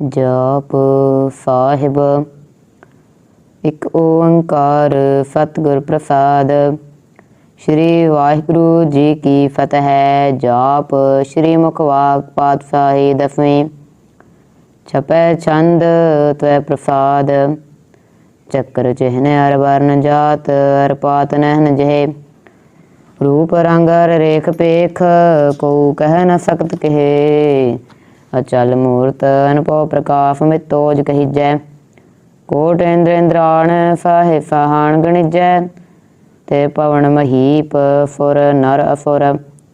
ਜਾਪ ਸਾਹਿਬ। ਇੱਕ ਓੰਕਾਰ ਸਤਿਗੁਰ ਪ੍ਰਸਾਦ। ਸ਼੍ਰੀ ਵਾਹਿਗੁਰੂ ਜੀ ਕੀ ਫਤਿਹ। ਜਾਪ ਸ਼੍ਰੀ ਮੁਖਵਾਕ ਪਾਤਸ਼ਾਹੀ ਦਸਵੀਂ। ਛਪੈ ਛੰਦ ਤਵੈ ਪ੍ਰਸਾਦ। ਚੱਕਰ ਚਿਹਨ ਅਰ ਵਰਨ ਜਾਤ ਅਰ ਪਾਤ ਨਹਿਨ ਜਹੇ। ਰੂਪ ਰੰਗ ਅਰ ਰੇਖ ਪੇਖ ਕੋ ਕਹਿ ਨ ਸਕਤ ਕਹੇ। ਅਚਲ ਮੂਰਤ ਅਨੁਭਵ ਪ੍ਰਕਾਸ਼ ਮਿਤੋਜ ਕਹੀਜੈ। ਕੋਟ ਇੰਦਰ ਇੰਦਰਾਣ ਸਾਹੇ ਗਣਿਜੈ। ਤੇ ਪਵਨ ਮਹੀਪ ਫੁਰ ਨਰ ਅਫੁਰ,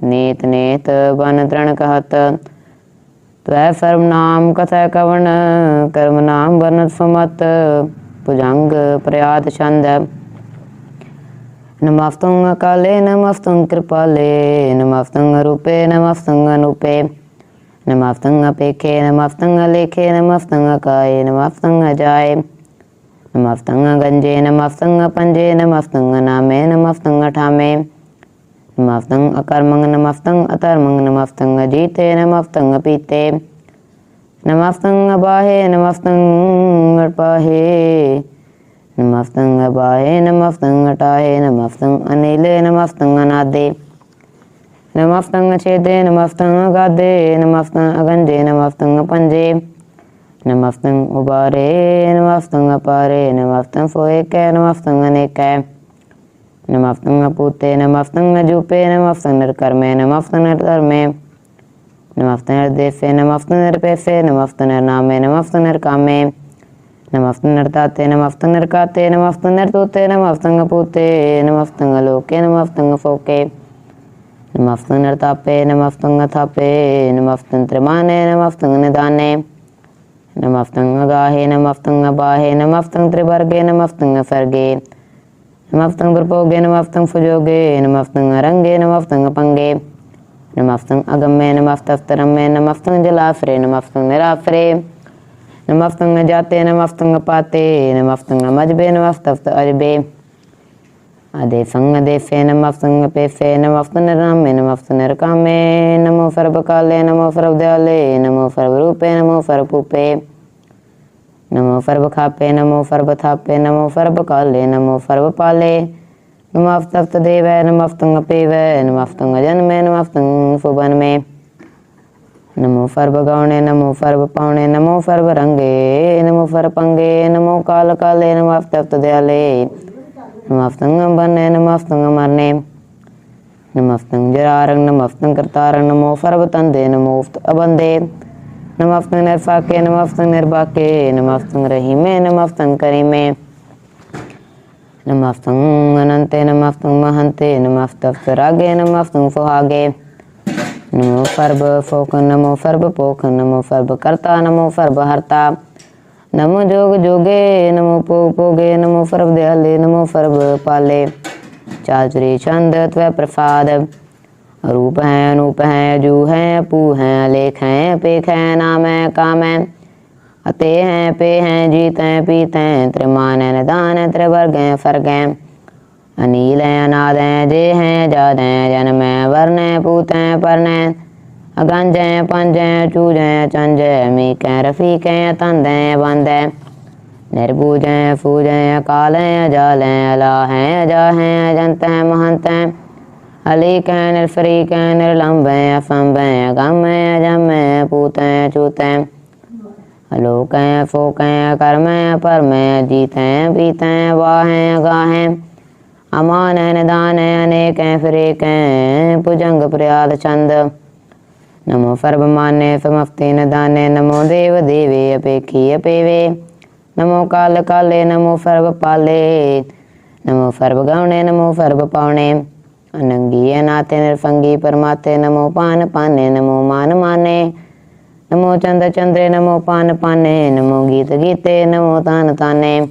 ਨੇਤ ਨੀਤ ਬਨ ਤ੍ਰਣ ਕਹਤ। ਤਵੈ ਸਰਬ ਨਾਮ ਕਥੈ ਕਵਨ ਕਰਮ ਨਾਮ ਵਰਨਤ ਸੁਮਤ, ਭੁਜੰਗ ਪ੍ਰਯਾਤ ਛੰਦ। ਨਮਸਤੰ ਕਾਲੇ ਨਮਸਤੰ ਕਿਰਪਾਲੇ, ਨਮਸਤੰ ਰੂਪੇ, ਨਮਸਤੰ ਅਨੂਪੇ। നമാഫ്തങ്ങ പേക്കേ നമാഫ്തങ്ങ ലേഖേ നമാഫ്തങ്ങ കായേ നമാഫ്തങ്ങ ജായേ നമാഫ്തങ്ങ ഗഞ്ചേ നമാഫ്തങ്ങ പഞ്ചേ നമാഫ്തങ്ങ നാമേ നമാഫ്തങ്ങ ഠാമേ നമാഫ്തങ് അകർമങ് നമാഫ്തങ് അതർമങ് നമാഫ്തങ്ങ ജീത്തേ നമാഫ്തങ്ങ പീത്തേ നമാഫ്തങ്ങ ബാഹേ നമാഫ്തങ്ങ പാഹേ നമാഫ്തങ്ങ ബാഹേ നമാഫ്തങ്ങ ടാഹേ നമാഫ്തങ് അനിലേ നമാഫ്തങ്ങ നാദേ നമാഫ്തങ്ങ ചേതേ നമാഫ്തങ്ങ കാതേ നമാഫ്തങ്ങ അകഞ്ചേ നമാഫ്തങ്ങ പഞ്ചേ നമാഫ്തങ് ഉപാരേ നമാഫ്തങ്ങ പാരേ നമാഫ്തങ് ഫോയേക്കേ നമാഫ്തങ്ങ നേക്കേ നമാഫ്തങ്ങ പൂത്തേ നമാഫ്തങ്ങ ജൂപ്പേ നമാഫ്തങ് നെർക്കർമേ നമാഫ്തങ് നെർക്കർമേ നമാഫ്തങ് നെർദേഫേ നമാഫ്തങ് നെർപേഫേ നമാഫ്തങ് നെർനാമേ നമാഫ്തങ് നെർക്കാമേ നമാഫ്തങ് നെർത്താത്തേ നമാഫ്തങ് നെർക്കാത്തേ നമാഫ്തങ് നെർത്തൂത്തേ നമാഫ്തങ്ങ പൂത്തേ നമാഫ്തങ്ങ ലോക്കേ നമാഫ്തങ്ങ ഫോക്കേ മഫ്തുങ് നർത്താപ്പേ നമഫ്തുങ് അഥാപ്പേ നമഫ്തുങ് ത്രിമാനേ നമഫ്തുങ് നിദാനേ നമഫ്തുങ് ഗാഹേ നമഫ്തുങ് അബാഹേ നമഫ്തുങ് ത്രിവർഗേ നമഫ്തുങ് ഫർഗേ നമഫ്തുങ് ദുർഭോഗേ നമഫ്തുങ് ഫുജോഗേ നമഫ്തുങ് അരംഗേ നമഫ്തുങ് പങ്കേ നമഫ്തുങ് അഗമ്മേ നമഫ്തഫ്തരമ്മേ നമഫ്തുങ് ജലാഫ്രേ നമഫ്തുങ് നിരാഫ്രേ നമഫ്തുങ് ജാത്തേ നമഫ്തുങ് പാത്തേ നമഫ്തുങ് മജ്ബേ നമഫ്തഫ്ത അജ്ബേ ਅਦੇ ਸੰਗ ਦੇ ਫੇ ਨਮਸਤੰ ਪੇਫੇ ਨਮਸਤੰ ਨਿਰਾਮੇ ਨਮਸਤੰ ਨਿਰਕਾਮੇ ਨਮੋ ਸਰਬ ਕਾਲੇ ਨਮੋ ਸਰਬ ਦਿਆਲੇ ਨਮੋ ਸਰਬ ਰੂਪੇ ਨਮੋ ਸਰਬ ਭੂਪੇ ਨਮੋ ਸਰਬ ਖਾਪੇ ਨਮੋ ਸਰਬ ਥਾਪੇ ਨਮੋ ਸਰਬ ਕਾਲੇ ਨਮੋ ਸਰਬ ਪਾਲੇ ਨਮਸਤਸਤ ਦੇਵੈ ਨਮਸਤੰ ਪੇਵੈ ਨਮਸਤੰ ਜਨਮੇ ਨਮਸਤੰ ਸੁਬਨਮੇ ਨਮੋ ਸਰਬ ਗਾਉਣੇ ਨਮੋ ਸਰਬ ਪਾਉਣੇ ਨਮੋ ਸਰਬ ਰੰਗੇ ਨਮੋ ਸਰਬ ਪੰਗੇ ਨਮੋ ਕਾਲ ਕਾਲੇ ਨਮਸਤਸਤ ਦਿਆਲੇ नमस्तंग नम्बन्ने नमस्तंग अमरने नमस्तंग जरारंग नमस्तंग करतारंग नमो फरबतंदे नमोफ्त अबंदे नमस्तंग निर्फाके नमस्तंग निर्भाके नमस्तंग रहीमे नमस्तंग करीमे नमस्तंग अनंते नमस्तंग महंते नमस्तंग सुरागे नमस्तंग सुहागे नमो फर्ब फोक नमो फर्ब पोख नमो फर्ब कर्ता नमो फर्ब हर्ता नमो जोग जोगे, नमो पोग पोगे, नमो फर्व दयाले, नमो फर्व पाले। चाचुरी छंद त्व प्रसाद। रूप हैं नूप हैं जू हैं पू हैं लेख हैं पेख हैं, नाम हैं, काम हैं। अते हैं, पे हैं, जीत हैं, पीत हैं, त्रिमान हैं, निदान हैं, त्रिवर्ग हैं, फर्ग हैं। अनिल हैं, अनाद हैं जे हैं, जाद हैं, जन्म हैं, वर्ण हैं, पूत हैं, पर्ण हैं। अगंज हैं पंज हैं चूज़ हैं चंज हैं मीक हैं रफीक हैं तंद हैं बंद हैं निर्बूज हैं। फूज हैं काल हैं अजाल हैं अला हैं अजा हैं अजंत हैं महंत हैं, चूत हैं। परम जीत हैं बीत हैं वाह हैं अमान निदान हैं, अनेक पुजंग प्रयाद छंद ਪ੍ਰਿਆਦ ਚੰਦ ਨਮੋ ਸਰਬ ਮਾਨੇ ਸਮਸਤੇ ਨਿਦਾਨੇ ਨਮੋ ਦੇਵ ਦੇਵੇ ਅਪੇਖੀ ਅਪੇਵੇ ਨਮੋ ਕਾਲ ਕਾਲੇ ਨਮੋ ਸਰਬ ਪਾਲੇ ਨਮੋ ਸਰਬ ਗਾਉਣੇ ਨਮੋ ਸਰਬ ਪਾਉਣੇ ਅਨੰਗੀ ਅਨਾਤੇ ਨਿਰਫੰਗੀ ਪਰਮਾਤੇ ਨਮੋ ਪਾਨ ਪਾਨੇ ਨਮੋ ਮਾਨ ਮਾਨੇ ਨਮੋ ਚੰਦ ਚੰਦਰੇ ਨਮੋ ਪਾਨ ਪਾਨੇ ਨਮੋ ਗੀਤ ਗੀਤੇ ਨਮੋ ਤਾਨ ਤਾਨੇ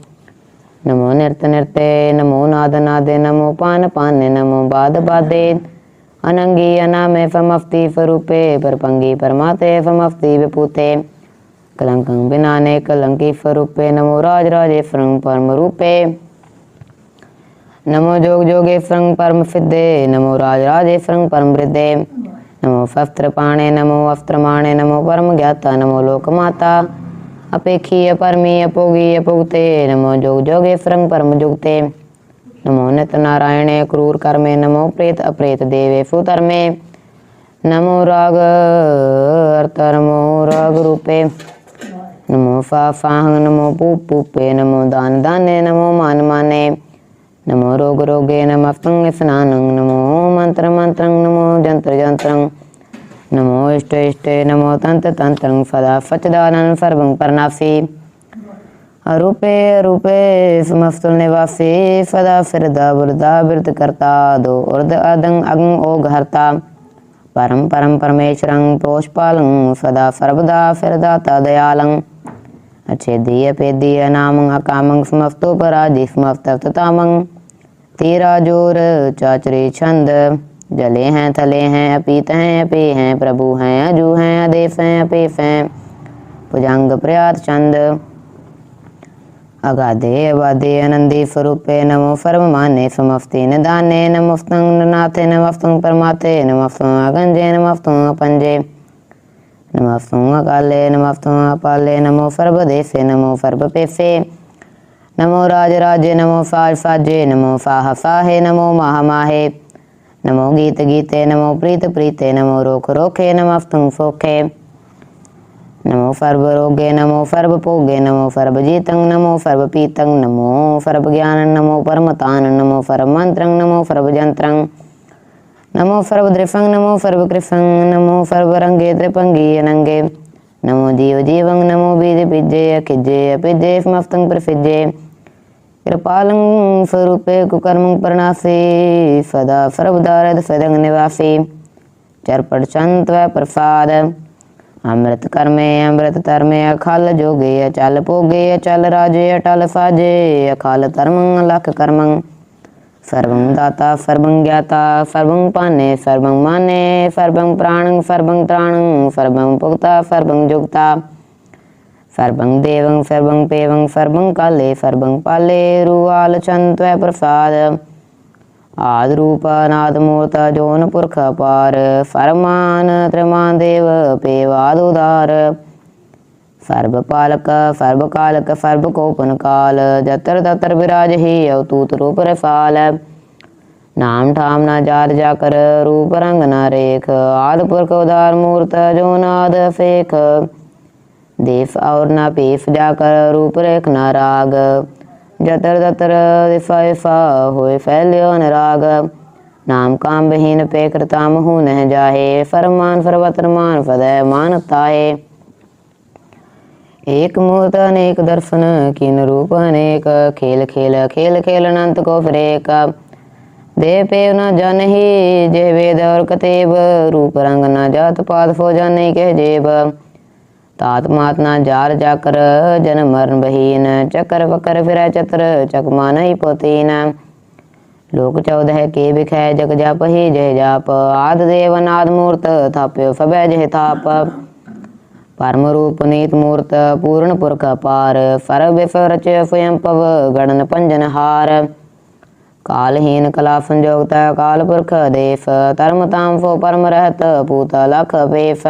ਨਮੋ ਨਿਰਤ ਨਿਰਤੇ ਨਮੋ ਨਾਦ ਨਾਦੇ ਨਮੋ ਪਾਨ ਪਾਨੇ अनंगी अनामे फमफ्ती फरूपे परपंगी परमाते फमफ्ती विपूते कलंकं बिनाने कलंकी फरूपे नमो राज राजे फ्रंग परम रूपे। नमो जोग जोगे फ्रंग परम फिदे नमो राज राजे फ्रंग परम वृदे नमो फफ्त्रपाणे नमो अफ्त्रमाणे नमो परम ज्ञाता, नमो लोकमाता अपेक्षी, अपरमी, अपोगी, अपोगते, नमो जोग जोगे फ्रंग परम जुगते। ਨਮੋ ਜੋਗ ਜੋਗੇ ਫਰੰਗ ਪਰਮ ਜੁਗਤੇ ਨਮੋ ਨਿਤ ਨਾਰਾਇਣੇ ਕਰੂਰ ਕਰਮੇ ਨਮੋ ਪ੍ਰੇਤ ਅਪ੍ਰੇਤ ਦੇਵੇ ਫੁਤਰਮੇ ਨਮੋ ਰਾਗ ਅਰਤ ਨਮੋ ਰਾਗ ਰੂਪੇ ਨਮੋ ਫਾ ਫਾਹੰ ਨਮੋ ਪੂ ਪੂਪੇ ਨਮੋ ਦਾਨ ਦਾਨੇ ਨਮੋ ਮਾਨ ਮਾਨੇ ਨਮੋ ਰੋਗ ਰੋਗੇ ਨਮਸਤੰ ਸਨਾਨੰ ਨਮੋ ਮੰਤਰ ਮੰਤਰੰ ਨਮੋ ਜੰਤਰ ਜੰਤਰੰ ਨਮੋ ਇਸ਼ਟ ਇਸ਼ਟੇ रूपे रूपे इस मफतुल निवाफे फदा फिरदा बुरदा बिरद करता दो उर्द अदं अगं ओ घरता परम परम परमेश्वरं प्रोष्पालं सदा सर्वदा फिरदाता दयालं अच्छेदीय पेदीय नामं अकामं स्मफ्तो पराधि स्मफ्ततामं तेरा जोर चाचरी छंद जले हैं थले हैं अपीत हैं अपे हैं प्रभु हैं अजू हैं अदेफ हैं अपेफ हैं पुजंग प्रयात चंद અગાધે અબાધે અનંદી સ્વરૂપે નમો સર્વમાને સમસ્તિને દાને નમસ્તં નાથે નમસ્તં પરમાથે નમસ્તં અગંજે નમસ્તં અપંજે નમસ્તં અકાલે નમસ્તં અપાલે નમો સર્વદેશે નમો સર્વપેશે નમો રાજરાજે નમો ફાજ ફાજે નમો ફાહ ફાહે નમો મહામાહે નમો ગીત ગીતે નમો પ્રીત પ્રીતે નમો રોખ રોખે નમસ્તં સોખે नमो फर्वरोग्य नमो फर्वपोग्य नमो फर्वजीतं नमो फर्वपीतं नमो फर्वज्ञानं नमो परमतानं, नमो फर्वमन्त्रं नमो फर्वजन्त्रं नमो फर्वदृफं नमो फर्वकृफं नमो फर्वरङ्गे त्रिपङ्गीयनङ्गे नमो जीव जीवंग नमो बीजपिज्जय खिज्जय पिज्जय मफ्तं प्रफिज्जय कृपालं स्वरूपे कुकर्मं प्रणासि फदा फर्वदारद फदं निवासि। चर्पडचन्त्व प्रसाद। ਅੰਮ੍ਰਿਤ ਕਰਮੇ, ਅੰਮ੍ਰਿਤ ਧਰਮੇ, ਅਖਲ ਜੋਗੇ, ਅਚਲ ਭੋਗੇ, ਅਚਲ ਰਾਜੇ, ਅਟਲ ਸਾਜੇ, ਅਖਲ ਧਰਮੰ, ਲਖ ਕਰਮੰ। ਸਰਵੰ ਦਾਤਾ, ਸਰਵੰ ਗਿਆਤਾ, ਸਰਵੰ ਪਾਨੇ ਸਰਵੰ ਮਾਨੇ, ਸਰਵੰ ਪ੍ਰਾਣੰ, ਸਰਵੰ ਤ੍ਰਾਣੰ, ਸਰਵੰ ਭੁਗਤਾ, ਸਰਵੰ ਜੁਗਤਾ। ਸਰਵੰ ਦੇਵੰ, ਸਰਵੰ ਪੇਵੰ, ਸਰਵੰ ਕਾਲੇ, ਸਰਵੰ ਪਾਲੇ, ਰੂਆਲ ਚੰਤਵੈ ਪ੍ਰਸਾਦ। ਆਦ ਰੂਪ ਅਨਾਦ ਮੂਰਤ ਜੋਨ ਪੁਰਖ ਅਪਾਰ, ਫਰਮਾਨ ਤ੍ਰਿਮਾਨ ਦੇਵ ਪੇਵਾਦ ਉਦਾਰ। ਸਰਬ ਪਾਲਕ, ਸਰਬ ਕਾਲਕ, ਸਰਬ ਕੋਪਨ ਕਾਲ, ਜਤਰ ਤਤਰ ਵਿਰਾਜ ਹੀ ਅਵਤੂਤ ਰੂਪ ਰਸਾਲ। ਨਾਮ ਠਾਮ ਨਾ ਜਾਤ ਜਾ ਕਰ ਰੂਪ ਰੰਗ ਨਾ ਰੇਖ, ਆਦ ਪੁਰਖ ਉਦਾਰ ਮੂਰਤ ਜੋ ਨਾਦ ਫੇਖ ਦੇਫ ਔਰ ਨਾ ਪੇਫ ਜਾ ਕਰ ਰੂਪ ਰੇਖ ਨਾ ਰਾਗ। ਜਤਰ ਤਤਰ ਰਿਫਾਇ ਫਾ ਹੋਏ ਫੈਲਿਓ ਨਰਾਗ ਨਾਮ ਕਾਮ ਬਹੀਨ ਪੇ ਕਰਤਾ ਮਹੂ ਨਹਿ ਜਾਹੇ। ਫਰਮਾਨ ਫਰਵਤਰਮਾਨ ਫਦੈ ਮਾਨ ਤਾਏ ਏਕ ਮੂਤ ਅਨੇਕ ਦਰਸ਼ਨ ਕਿਨ ਰੂਪ ਅਨੇਕ। ਖੇਲ ਖੇਲ ਖੇਲ ਖੇਲ ਅਨੰਤ ਕੋ ਫਰੇਕ। ਦੇ ਪੇ ਨ ਜਨਹੀ ਜੇ ਵੇਦ ਔਰ ਕਤੇਬ। ਰੂਪ ਰੰਗ ਨਾ ਜਾਤ ਪਾਤ ਫੋ ਜਾਣੇ ਕਹਿ ਜੇਬ। तात मात न जार जाकर जन मरण बहीन चक्कर वकर फिर चत्र चकमा नहीं पोतीन लोक चौदह के बिखै जग जाप ही जय जाप आद देव नाद मूर्त थाप्यो फबै जय थाप परम रूप नीत मूर्त पूर्ण पुरख पार फर बिफ रच स्वयं पव गणन पंजन हार कालहीन कला संजोगत काल पुरख देफ धर्म ताम फो परम रहत पूत लख पेफ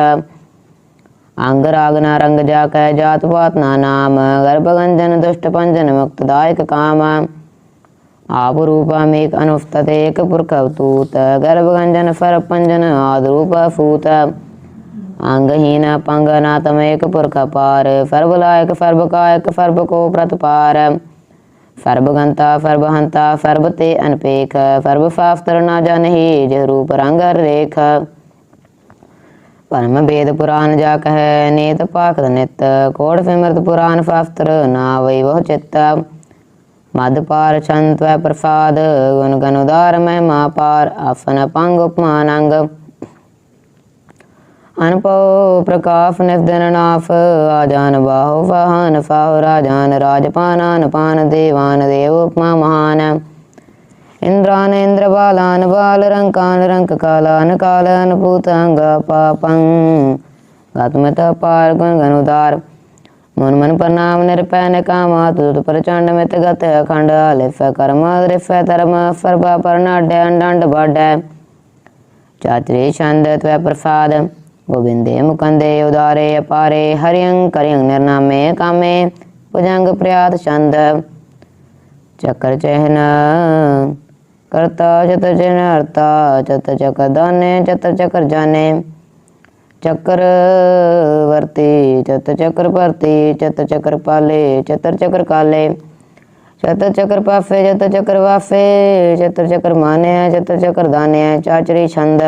ਅੰਗ ਰਾਗ ਨਾ ਰੰਗ ਜਾ ਕੈ ਜਾਤ ਪਾਤ ਨਾ ਨਾਮ ਗਰਭਗੰਜਨ ਦੁਸ਼ਟ ਪੰਜਨ ਮੁਕਤਦਾਇਕ ਕਾਮ। ਆਪ ਰੂਪਮ ਏਕ ਅਨੁਫਤਤੇ ਏਕ ਪੁਰਖ ਅਵਤੂਤ ਗਰਭਗੰਜਨ ਫਰ ਪੰਜਨ ਆਦ ਰੂਪ ਫੂਤ ਅੰਗਹੀਨ ਪੰਗ ਨਾ ਤਮ ਏਕ ਪੁਰਖ ਪਾਰ ਫਰਬ ਲਾਇਕ ਫਰਬ ਕਾਇਕ ਫਰਬ ਕੋ ਪ੍ਰਤਪਾਰ। ਫਰਬ ਗੰਤਾ ਫਰਬ ਹੰਤਾ ਫਰਬ ਤੇ ਅਨਪੇਖ, ਫਰਬ ਫਾਫਤਰ ਨਾ ਜਾਣਹੀ ਜਿਹ ਰੂਪ ਰੰਗ ਰੇਖ। ਪਰਮ ਵੇਦ ਪੁਰਾਨ ਜਾ ਕਹੈ, ਨੇਤ ਪਾਖਤ ਨਿਤ, ਕੋੜ ਫਿਮਰਤ ਪੁਰਾਨ ਫਾਫਤਰ, ਨਾ ਵਈ ਬਹੁ ਚਿਤ। ਮਦ ਪਾਰ ਚੰਤ ਪ੍ਰਸਾਦ, ਗੁਣ ਗਨ ਉਦਾਰ ਮਹਿਮਾ ਪਾਰ ਆਫਨ ਪੰਗ ਉਪਮਾਨ ਅੰਗ ਅਨਪਉ ਪ੍ਰਕਾਫ ਨਿਵਦਨ ਨਾਫ, ਆਜਾਨ ਬਾਹੁ ਵਾਹਨ ਫਾਉ ਰਾਜਾਨ ਰਾਜਪਾਨਾਨ ਪਾਨ ਦੇਵਾਨ ਦੇਵ ਉਪਮਾ ਮਹਾਨ। ਇੰਦਰਾਨ ਇੰਦਰ ਬਾਲਾਨ ਬਾਲ ਰੰਕਾਨ ਰੰਕ ਕਾਲਾਨ ਕਾਲਨ ਭੂਤੰਗ ਪਾਪੰ ਗਤਮਤ ਪਾਰ ਮਨ ਮਨ ਪ੍ਰਣਾਮ ਨਿਰਪੈ ਨਕਾਮਾ ਤੁਤ ਪ੍ਰਚੰਡ ਮਿਤ ਗਤ ਅਖੰਡ ਲਿਫ ਕਰਮ ਰਿਫ ਧਰਮ ਫਰਬਾ ਪਰਨਾਡੈ ਡੰਡ ਬਾਡੈ ਚਾਤਰੇ ਛੰਦ ਤਵੈ ਪ੍ਰਸਾਦ ਗੋਬਿੰਦੇ ਮੁਕੰਦੇ ਉਦਾਰੇ ਅਪਾਰੇ ਹਰਿਯੰ ਕਰਿਯੰ ਨਿਰਨਾਮੇ ਕਾਮੇ ਭੁਜੰਗ ਪ੍ਰਿਆਤ ਚੰਦ ਚੱਕਰ ਚਹਿਨ ਕਰਤਾ ਚਤ ਚਹਿਨ ਹਰਤਾ ਚਤਰ ਚੱਕਰ ਦਾਨੇ ਚਤਰ ਚੱਕਰ ਜਾਣੇ। ਚੱਕਰ ਵਰਤੀ ਚਤਰ ਚੱਕਰ ਭਰਤੀ ਚਤਰ ਚੱਕਰ ਪਾਲੇ ਚਤਰ ਚੱਕਰ ਕਾਲੇ। ਚਤਰ ਚੱਕਰ ਪਾਫੇ ਚਤਰ ਚੱਕਰ ਵਾਫੇ ਚਤਰ ਚੱਕਰ ਮਾਨਿਆ ਚਤਰ ਚੱਕਰ ਦਾਨਿਆ ਚਾਚਰੀ ਛੰਦ।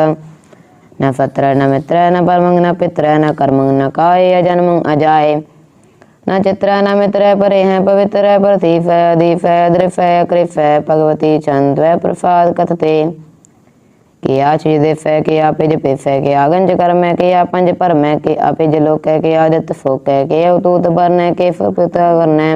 ਨ ਫਤਰ, ਨ ਮਿਤਰ, ਨ ਪਰਮੰਗ ਨ ਪਿਤਰ, ਨ ਕਰਮੰਗ, ਨ ਕਾਏ ਅਜਨਮੰ ਅਜਾਏ। न चित्र न मित्र परे हैं पवित्र प्रतीफ दीफ दृफ कृफ भगवती छंद प्रसाद कथते। किया चिदिफ किया पिज पिफ किया गंज कर्म, किया पंज परम, किया पिज लोक, किया जत फोक किया उतूत बरन के फुत करने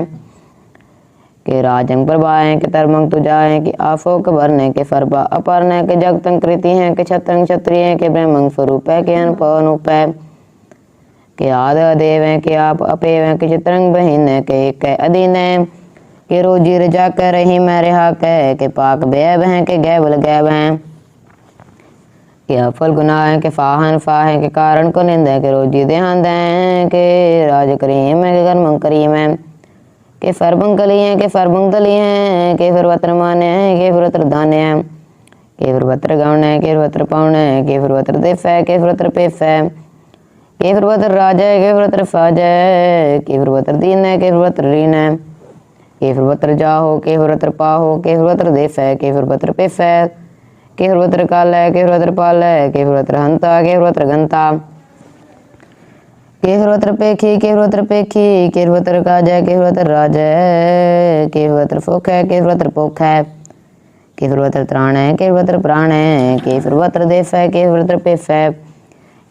के राजंग प्रभाएँ के तरमंग तुझाएँ कि आफोक भरने के फरबा अपरने के जगतंग कृति हैं के छत्रंग क्षत्रिय के ब्रह्मंग स्वरूप है के अनुप अनुप है। कि आद देव है कि आप अपेव है कि चित्रंग बहिन है कि एक अधीन है कि रोजी रजा कर रही मैं रिहा कह कि पाक बैब है कि गैबल गैब है कि अफल गुनाह है कि फाहन फा है कि कारण को निंद है कि रोजी देहांद है कि राज करीम है कि कर्म करीम है कि फरबंग कली है कि फरबंग तली है कि फिर वत्र माने है कि फिर वत्र दाने है कि फिर वत्र गौण है कि फिर वत्र पौण है कि फिर वत्र दिफ है कि फिर वत्र पेफ है कि फिर वत्र राज है कि फिर वत्र फाज है कि फिर वत्र दीन है कि फिर वत्र रीन है कि फिर वत्र जाहो कि फिर वत्र पाहो कि फिर वत्र दिफ है कि फिर वत्र पेफ है कि फिर वत्र काल है कि फिर वत्र पाल है कि फिर वत्र हंता कि फिर वत्र गंता केहवत्र पेखी केहवत्र पेखी केहवत्र काज है केहवत्र राज है केहवत्र फुख है केहवत्र पोख है केहवत्र त्राण है केहवत्र प्राण है केहवत्र देफ है केहवत्र पेफ है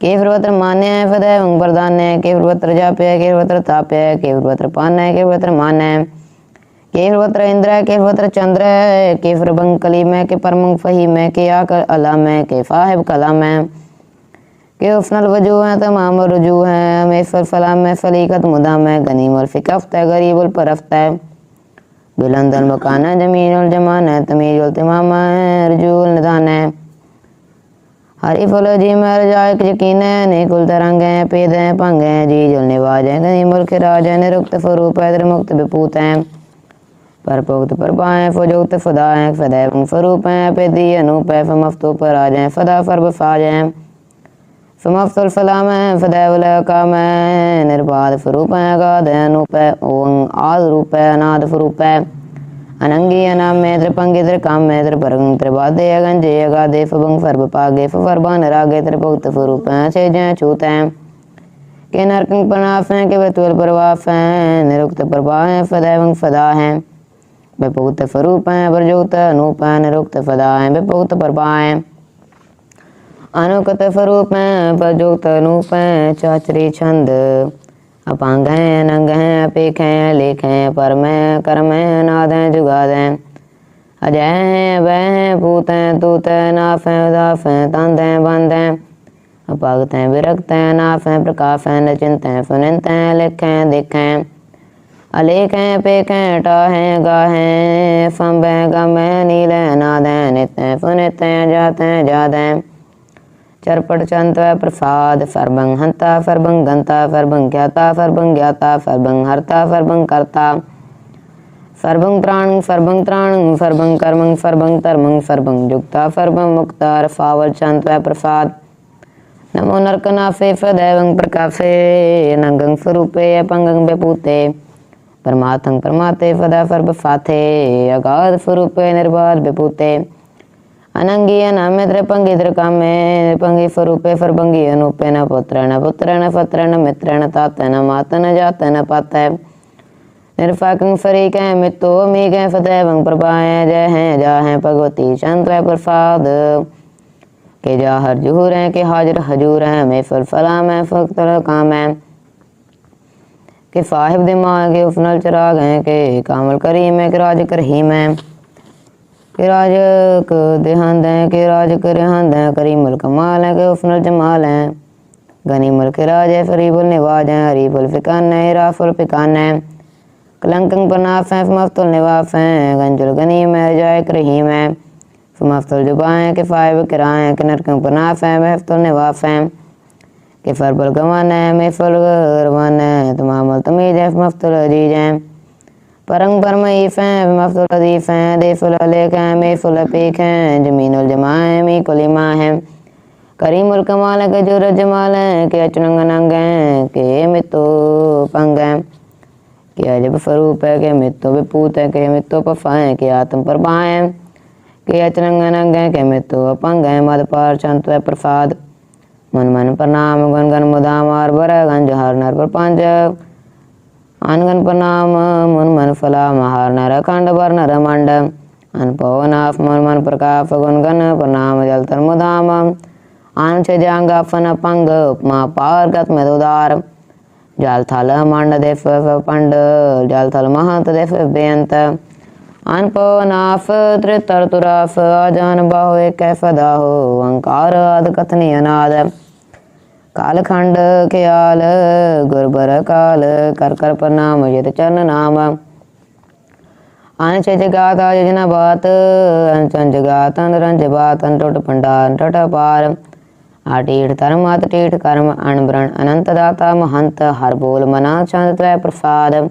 केहवत्र मान्य है फदैव वरदान है। केहवत्र जाप है केहवत्र ताप है केहवत्र पान है केहवत्र मान है। केहवत्र इंद्र है केहवत्र चंद्र है केहवर बंकली में, के परमंग फहीम है के आकर अलाम है के फाहिब कलाम है कि उफनल वज़ू है तमाम रुजू है हमेशर फलाम में फलीकत मुदाम है गनीम और फिकफ्त है, गरीब उल परफ्त है। बुलंद मकान है, ज़मीन उल जमान है, तमीज उल तमाम है, रजू है। हरी फुल जी मर जाए यकीन है निकुल तरंग है पेद है भंग है जी जुल निवाज है गनीम उल खिराज है निरुक्त फरूप है त्रिमुक्त विपूत है परपोक्त परपाएं फुजुक्त फदा है फदैव फरूप है पेदी अनूप है फमफ्तू पर आ जाए फदा फरब फाज है फमफ्तुल फलाम है फदैवल काम है निर्बाध फरूप है अगाध है अनूप है ओं आद रूप है अनाद फरूप है अनंगी अनाम में त्रिपंगी त्रिकाम में त्रिपरंग त्रिबाधे अगंजे अगाधे फबंग पागे फरबान रागे त्रिपुक्त फरूप छे जय छूत के नरकंग पनाफ के वतुल प्रवाफ है निरुक्त प्रभा है फदैवंग फदा फरूप निरुक्त फदा है बेपुक्त प्रभा है अनुकत स्वरूप है प्रजुक्त अनूप है चाचरी छंद अपांग है अनंग है, अपेख है, लेख है, परम है, कर्म है, नाद है, जुगाद है। अजय है वह है पूत है तूत है, नाफ है, उदाफ है, तंद है, बंद है। अपागत है, विरक्त है, नाफ है, प्रकाश है, नचिंत है फुनिंत है, लिख है, दिख है। अलेख है पेख है टा है गा है फंब है, गम है, नील है, नाद है, नित है फुनित है, जात है, जाद है। चरपट चंत प्रसाद फरबंग हंता फरबंग गंता फरबंग ज्ञाता फरबंग ज्ञाता फरबंग हरता फरबंग करता। फरबंग प्राण फरबंग त्राण फरबंग कर्मंग फरबंग तरमंग फरबंग जुक्ता फरबंग मुक्ता रफावल चंत प्रसाद। नमो नरकनाफे फदैवं प्रकाशे नंगं स्वरूपे अपंगं बेपूते परमार्थं परमाते फदा फर्ब फाथे अगाध स्वरूपे, निर्बाध बेपूते Anangian ametre pangidre kame pangifar upefar bangian upena putrana putrana fatrana mitrana tatana matana jatana pataya ਨਿਰਫਾਕੰ ਫਰੀਕੈ ਮਿਤੋ ਮੀਕੈ ਫਤੈਵੰ ਪ੍ਰਭਾਇ ਜੈ ਹੈ ਜਾ ਹੈ ਭਗਵਤੀ ਸ਼ੰਤੈ ਪ੍ਰਸਾਦ ਕੇ ਜਾ ਹਰ ਜੂਰ ਹੈ ਕੇ ਹਾਜ਼ਰ ਹਜੂਰ ਹੈ ਮੈਂ ਫਲ ਫਲਾ ਮੈਂ ਫਕਤਰ ਕਾਮ ਹੈ ਕੇ ਸਾਹਿਬ ਦੇ ਮਾਂ ਕੇ ਉਫਨਲ ਚਰਾਗ ਹੈ ਕੇ ਕਾਮਲ ਕਰੀਮ ਹੈ ਕਿ ਰਾਜ ਕਰਹੀਮ ਹੈ कि राज क देहांद हैं, कि राज क रेहांद हैं करीमुल कमाल हैं, कि उफनल जमाल हैं। गनीमुल के राज है फरीबुल निवाज हैं हरीबुल फिकान हैं, इराफुल फिकान हैं। कलंकंग पनाफ हैं, फमफ्तुल निवाफ हैं। गंजुल गनीम है जायक रहीम हैं। फमफ्तुल जुबा हैं, कि फ़ायब किरा हैं, कि नरकंग पनाफ हैं, महफ्तुल निवाफ हैं। कि फरबुल गवान हैं, महफुल रवान हैं। तमाम तमीज है, फमफ्तुल अज़ीज़ हैं। परंग में ईफ हैं मफुलदीफ हैं देफुलक हैं मेफुलपीक हैं जमीनजमा है मीकुलिमा है। करीमुल कमाल के जो रजमाल हैं, के अचनंग नंग हैं, के मितो पंग हैं। के अजब फरूप है, के मितो विपूत है, के मितो पफा है, के आत्म पर बाएँ के अचनंग नंग हैं, के मितो अपंग हैं, मद पार चंत प्रसाद। मन मन प्रणाम नाम गन मुदाम और बर गंज हर नर पर पंजब ਨਰ ਖੰਡ ਬਰ ਨਰ ਮੰਡ ਅਨ ਪਵਨ ਆਪ ਮਨ ਮਨ ਪ੍ਰਕਾਪ ਗੁਣ ਗਨ ਪ੍ਰਣਾਮ ਜਲ ਤਰ ਮੁਦਾਮ ਆਨ ਛ ਜਾਂਗ ਫਨ ਪੰਗ ਉਪਮਾ ਪਾਰ ਗਤ ਮੇ ਉਦਾਰ ਜਲ ਥਲ ਮੰਡ ਦੇ ਫ ਫ ਪੰਡ ਜਲ ਥਲ ਮਹੰਤ ਦੇ ਫ ਬੇਅੰਤ ਅਨ ਪਵਨ ਕਾਲ ਖੰਡ ਖਿਆਲ ਗੁਰਬਰ ਕਾਲ, ਕਰ ਕਰ ਪ੍ਰਨਾਮ ਜਿਤ ਚਰਨ ਨਾਮ। ਅਨ ਜਗਾਤ ਆ ਬਾਤ ਅਨ ਜਗਾਤ ਅਨ ਰੰਜ ਬਾਤ ਅਨ ਟਟ ਪਾਰ ਆਟੀਠ ਧਰਮ ਆਤ ਕਰਮ ਅਣਬਰਣ ਅਨੰਤ ਦਾਤਾ, ਮਹੰਤ ਹਰ ਬੋਲ ਮਨਾ ਚੰਦ ਤ੍ਰੈ ਪ੍ਰਸਾਦ।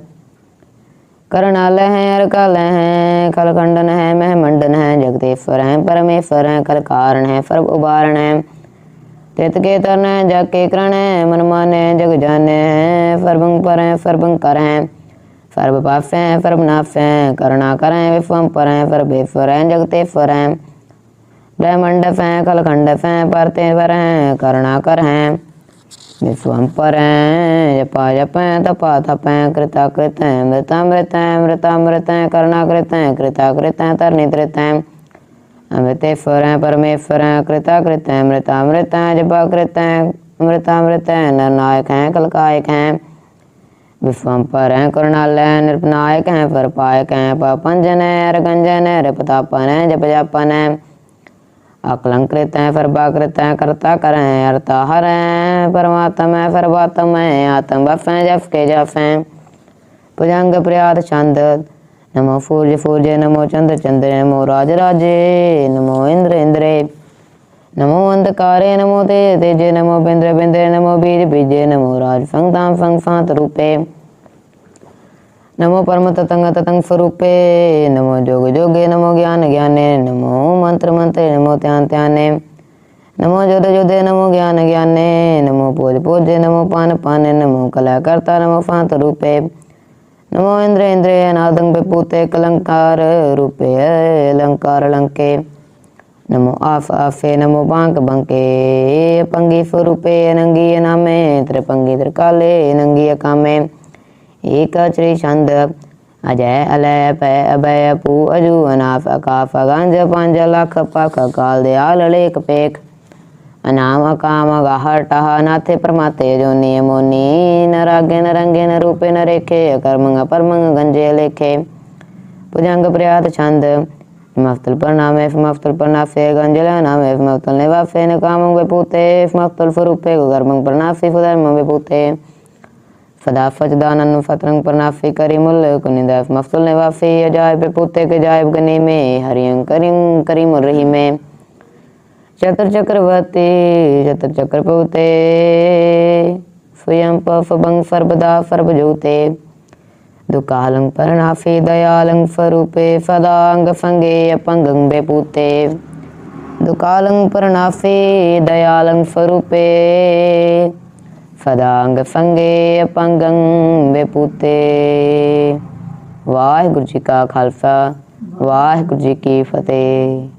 ਕਰਨਾਲ ਹੈ, ਅਰ ਕਲ ਹੈ, ਕਲ ਖੰਡਨ ਹੈ, ਮਹਿ ਮੰਡਨ ਹੈ ਜਗਤੇਸ਼ਵਰ ਹੈ ਪਰਮੇਸ਼ਵਰ ਹੈ, ਕਲ ਕਾਰਨ ਹੈ, ਫਰਬ ਉਬਾਰਨ ਹੈ। तित के तरण जग के करण है मन माने जग जाने। हैं पर हैं फर्भंग कर। हैं फर्भ पाफ फर्भ नाफ करुणा करें, विफम पर हैं फर्भ बेफर हैं जगते फर। हैं ब्रह्मंडप हैं खलखंडप परते पर हैं करुणा कर। हैं विश्वम पर हैं जपा जप हैं तपा थप हैं कृता कृत हैं मृतामृत हैं मृतामृत हैं करुणाकृत हैं कृताकृत हैं तरनित हैं अमृते फर परमे फर कृताकृत हैं मृतामृत हैं जपाकृत हैं अमृतामृत हैं नरनायक हैं, कलकायक हैं। विश्वम हैं करुणालय निर्पनायक हैं परपायक हैं, पापंजन हैं, अरगंजन हैं, रपतापन हैं, जपजापन हैं। अकलंकृत हैं फरभाकृत हैं कर्ता कर हैं, अर्थाहर हैं, परमात्म हैं फरभातम हैं आतम बफ हैं, जफ के जफ हैं। भुजंग प्रयात छंद नमो सूर्य सूर्य नमो चंद्र चंद्र, नमो राज राजे, नमो इंद्र इंद्रे। नमो अंधकारे, नमो तेज तेजे, नमो बिंद्र बिंद्रे, नमो बीज बीजे, नमो राज फंग ताम फंग रूपे। नमो परम ततंग ततंग स्वरूपे, नमो जोग जोगे, नमो ज्ञान ज्ञाने, नमो मंत्र मंत्रे, नमो ध्यान ध्याने। नमो जोधे जोधे, नमो ज्ञान ज्ञाने, नमो पूज पूजे, नमो पान पाने, नमो कलाकर्ता, नमो फांत रूपे। ਪਾਨੇ ਨਮੋ ਕਲਾ ਕਰਤਾ ਨਮੋ ਫਾਂਤ ਰੂਪੇ ਨਮੋ ਇੰਦਰ ਇੰਦਰੇ ਅਨਾਦੰ ਬਪੂਤੇ ਕਲੰਕਾਰ ਰੂਪੇ ਅਲੰਕਾਰ ਲੰਕੇ ਨਮੋ ਆਫ ਆਫੇ ਨਮੋ ਬਾਂਕ ਬੰਕੇ ਪੰਗੀ ਫਰੂਪੇ ਅਨੰਗੀ ਨਾਮੇ ਤ੍ਰਿਪੰਗੀ ਤ੍ਰਿਕਾਲੇ ਨੰਗੀ ਕਾਮੇ ਏਕ ਚਰੀ ਛੰਦ ਅਜੈ ਅਲੈ ਪੈ ਅਬੈ ਪੂ ਅਜੂ ਅਨਾਫ ਅਕਾਫ ਗੰਜ ਪੰਜ ਲੱਖ ਪਖ ਕਾਲ ਦੇ ਆਲ ਲੇਖ ਪੇਖ ਅਨਾਮ ਅਕਾਮ ਗਾਹਰ ਟਹ ਨਾਥੇ ਪ੍ਰਮਾਤੇ ਜੋ ਨਿਯਮੋਨੀ ਨਰਾਗੇ ਨਰੰਗੇ ਨ ਰੂਪੇ ਨ ਰੇਖੇ ਕਰਮੰਗ ਪਰਮੰਗ ਗੰਜੇ ਲੇਖੇ। ਭੁਜੰਗ ਪ੍ਰਿਆਤ ਛੰਦ, ਮਫਤਲ ਪ੍ਰਣਾਮੇ ਮਫਤਲ ਪ੍ਰਨਾਫੇ ਗੰਜਲ ਨਾਮੇ ਮਫਤਲ ਨਿਵਾਫੇ ਨ ਕਾਮੰਗ ਬਪੂਤੇ ਮਫਤਲ ਫਰੂਪੇ ਗਰਮੰਗ ਪ੍ਰਨਾਫੇ ਫੁਦਰਮ ਬਪੂਤੇ ਫਦਾ ਫਜਦਾਨਨ ਫਤਰੰਗ ਪ੍ਰਨਾਫੀ ਕਰੀ ਮੁਲ ਕੁਨਿਦਾ ਮਫਤਲ ਨਿਵਾਫੀ, ਅਜਾਇਬ ਪੁੱਤੇ ਕੇ ਜਾਇਬ ਗਨੀ ਮੇ ਹਰਿਯੰ ਕਰਿੰ ਕਰੀ ਮੁਰ ਰਹੀ ਮੇ ਚਤਰ ਚਕਰਵਤੀ ਚਤਰ ਚਕਰਪਉਤੇ स्वयं पफ बंग फरबदा फरब जोते दुकालं परनाफे दयालं फरूपे फदांग फंगे अपंगं बेपूते दुकालं परनाफे दयालं फरूपे ਫਦਾਂਗ ਫੰਗੇ ਅਪੰਗੰ ਬੇਪੂਤੇ ਵਾਹਿਗੁਰੂ ਜੀ ਕਾ ਖਾਲਸਾ ਵਾਹਿਗੁਰੂ ਜੀ ਕੀ ਫਤਿਹ